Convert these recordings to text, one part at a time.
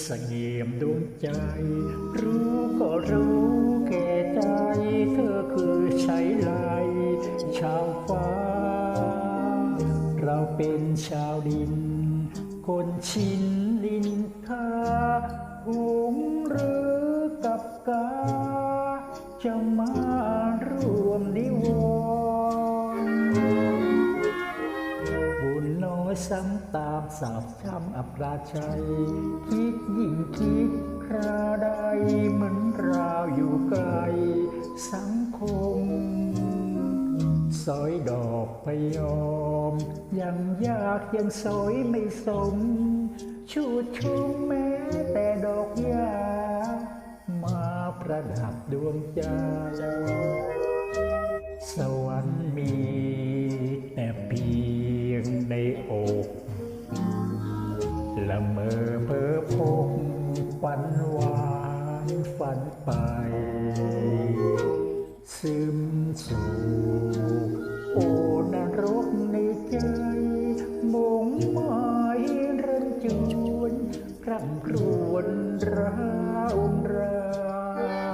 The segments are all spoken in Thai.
เสงี่ยมดวงใจ รู้ก็รู้แก่ใจเธอคือใช้ไลชาวฟ้า เราเป็นชาวดิน คนชินลินทาหงเรือ ซ้ำตามสาบช้ำอับราชัย คิดยิ่งคิดคราใดเหมือนราวอยู่ไกล สังคมสอยดอกพยอม ยังยากยังสอยไม่สม ชูดชุมแม้แต่ดอกยา มาประดับดวงใจสวรรค์มี ฝันหวานฝันไป ซึมสู่โอนรกในใจมงหมายรันจวนคร่ำครวญร้าวรา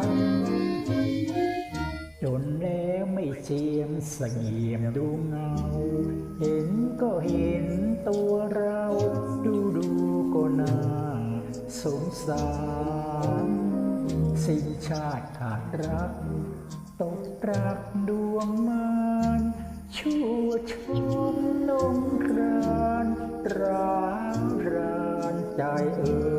นจนแล้วไม่เจียมเสงี่ยมดูเงา เห็นก็เห็นตัวเรา สงสารสิ่งชาติขาดรัก ตกรักดวงมานชั่วชมนงครานร้าวรานใจเอ่ย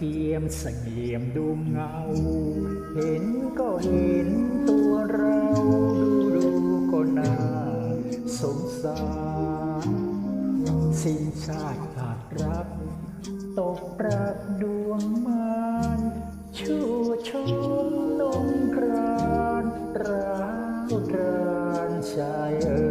เจียมเสงี่ยมดูเงา เห็นก็เห็นตัวเราดูดูก็น่าสงสารสิ้นชาติขาดรักตกปรักดวงมานชั่วชมนงครานราวรานชายเอ